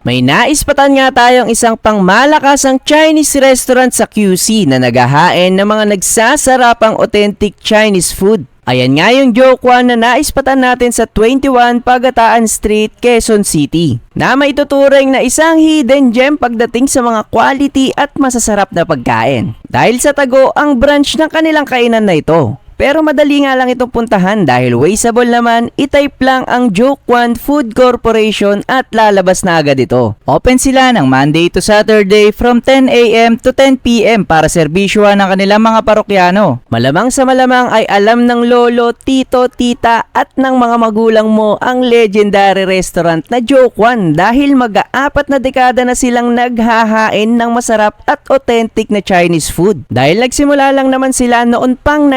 May naispatan nga tayong isang pangmalakasang Chinese restaurant sa QC na naghahain ng mga nagsasarapang authentic Chinese food. Ayan nga yung joke one na naispatan natin sa 21 Pagataan Street, Quezon City na maituturing na isang hidden gem pagdating sa mga quality at masasarap na pagkain. Dahil sa tago ang branch ng kanilang kainan na ito. Pero madali nga lang itong puntahan dahil wasteable naman, itype lang ang Joke One Food Corporation at lalabas na agad ito. Open sila ng Monday to Saturday from 10am to 10pm para serbisyohan ng kanilang mga parokyano. Malamang sa malamang ay alam ng lolo, tito, tita at ng mga magulang mo ang legendary restaurant na Joke One dahil mag-aapat na dekada na silang naghahain ng masarap at authentic na Chinese food. Dahil nagsimula lang naman sila noon pang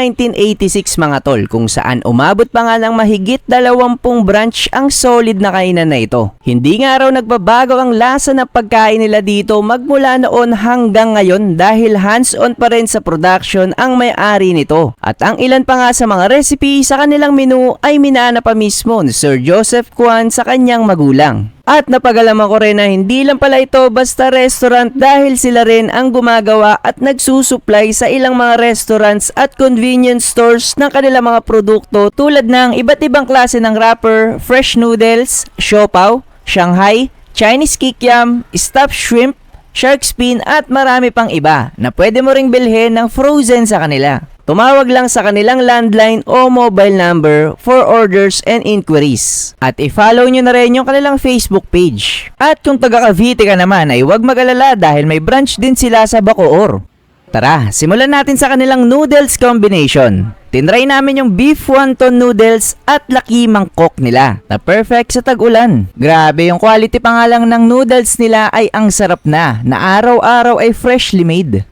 1986 mga tol kung saan umabot pa nga ng mahigit 20 branch ang solid na kainan na ito. Hindi nga raw nagbabago ang lasa ng pagkain nila dito magmula noon hanggang ngayon dahil hands-on pa rin sa production ang may-ari nito. At ang ilan pa nga sa mga recipe sa kanilang menu ay minana pa mismo ni Sir Joseph Kwan sa kanyang magulang. At napagalaman ko rin na hindi lang pala ito basta restaurant dahil sila rin ang gumagawa at nagsusupply sa ilang mga restaurants at convenience stores ng kanilang mga produkto tulad ng iba't ibang klase ng wrapper, fresh noodles, siopaw, Shanghai, Chinese kikiam, stuffed shrimp, shark fin at marami pang iba na pwede mo ring bilhin ng frozen sa kanila. Tumawag lang sa kanilang landline o mobile number for orders and inquiries. At i-follow nyo na rin yung kanilang Facebook page. At kung taga Cavite ka naman ay huwag mag-alala dahil may branch din sila sa Bacoor. Tara, simulan natin sa kanilang noodles combination. Tinry namin yung beef wonton noodles at laki mangkok nila na perfect sa tag-ulan. Grabe yung quality pa nga lang ng noodles nila ay ang sarap na na araw-araw ay freshly made.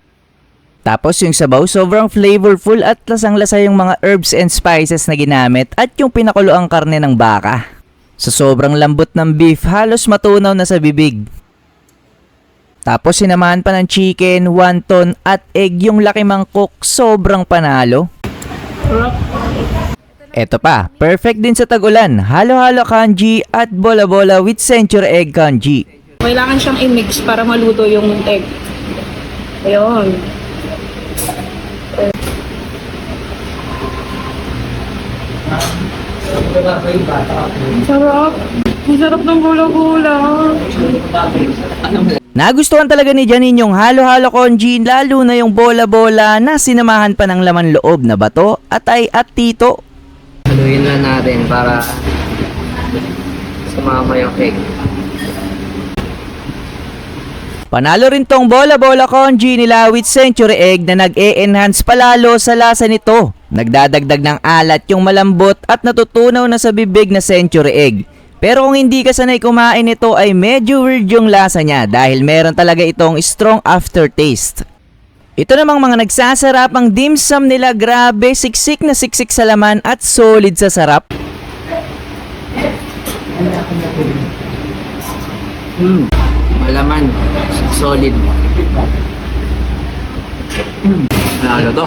Tapos yung sabaw sobrang flavorful at lasang-lasa yung mga herbs and spices na ginamit at yung pinakulo ang karne ng baka. Sa sobrang lambot ng beef, halos matunaw na sa bibig. Tapos sinamahan pa ng chicken, wonton at egg yung laki mangkok, sobrang panalo. Eto pa, perfect din sa tagulan, halo-halo kanji at bola-bola with century egg kanji. Kailangan siyang i-mix para maluto yung egg. Ayun. Sarap. Ang sarap ng gula-gula. Nagustuhan talaga ni Janine yung halo-halo konji lalo na yung bola-bola na sinamahan pa ng laman loob na bato, atay at tito. Haluin na natin para sumama yung egg. Panalo rin tong bola-bola konji nila with century egg na nag-e-enhance palalo sa lasa nito. Nagdadagdag ng alat yung malambot at natutunaw na sa bibig na century egg. Pero kung hindi ka sanay kumain nito ay medyo weird yung lasa niya dahil meron talaga itong strong aftertaste. Ito namang mga nagsasarap ang dim sum nila grabe, siksik na siksik sa laman at solid sa sarap. Hmm. Malaman. Solid. Ano to?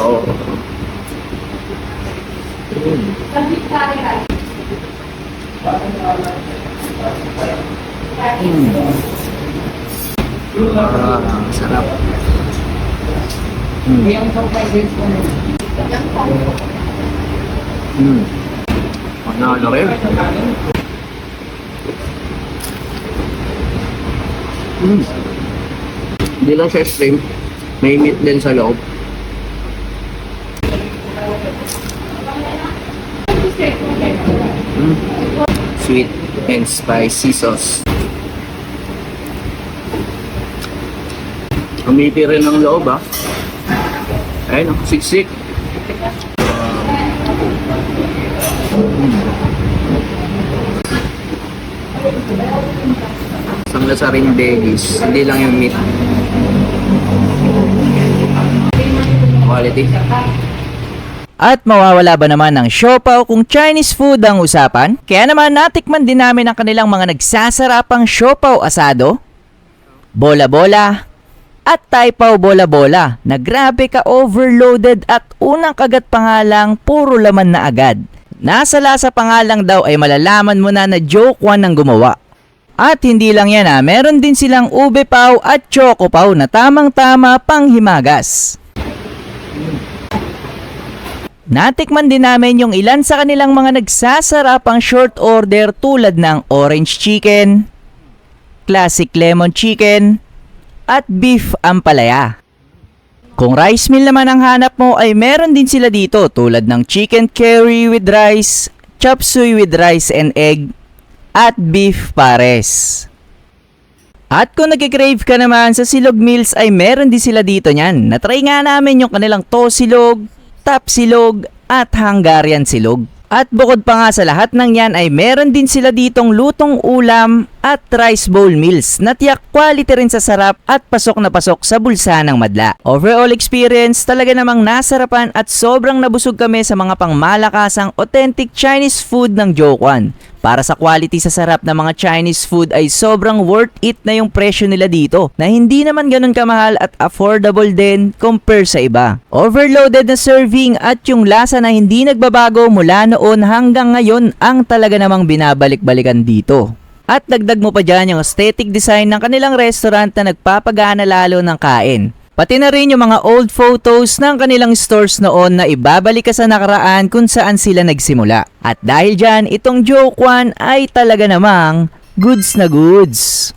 Oo. Hmm. Ah, sarap. Hmm. Ano, ano rin? Mm. Hindi lang siya shrimp. May meat din sa loob. Mm. Sweet and spicy sauce. Umiti rin ang loob ah. Ayun, oh, siksik. Isang lasa rin veggies, hindi lang yung meat. Quality. At mawawala ba naman ng siopaw kung Chinese food ang usapan? Kaya naman natikman din namin ang kanilang mga nagsasarapang siopaw asado, bola-bola, at taipaw bola-bola na grabe ka overloaded at unang kagat pa lang puro laman na agad. Nasa lasa pa nga lang daw ay malalaman mo na na joke one ang gumawa. At hindi lang yan ha, meron din silang ube pau at choco pau na tamang-tama pang himagas. Natikman din namin yung ilan sa kanilang mga nagsasarapang short order tulad ng orange chicken, classic lemon chicken, at beef ampalaya. Kung rice meal naman ang hanap mo ay meron din sila dito tulad ng chicken curry with rice, chop suey with rice and egg, at beef pares. At kung nagkikrave ka naman sa silog meals ay meron din sila dito niyan. Natry nga namin yung kanilang tosilog, tap silog, at Hungarian silog. At bukod pa nga sa lahat ng yan ay meron din sila ditong lutong ulam at rice bowl meals na tiyak quality rin sa sarap at pasok na pasok sa bulsa ng madla. Overall experience talaga namang nasarapan at sobrang nabusog kami sa mga pangmalakasang authentic Chinese food ng Jokwan. Para sa quality sa sarap ng mga Chinese food ay sobrang worth it na yung presyo nila dito na hindi naman ganun kamahal at affordable din compare sa iba. Overloaded na serving at yung lasa na hindi nagbabago mula noon hanggang ngayon ang talaga namang binabalik-balikan dito. At dagdag mo pa dyan yung aesthetic design ng kanilang restaurant na nagpapagana lalo ng kain. Pati na rin yung mga old photos ng kanilang stores noon na ibabalik ka sa nakaraan kung saan sila nagsimula. At dahil dyan, itong Joke One ay talaga namang goods na goods.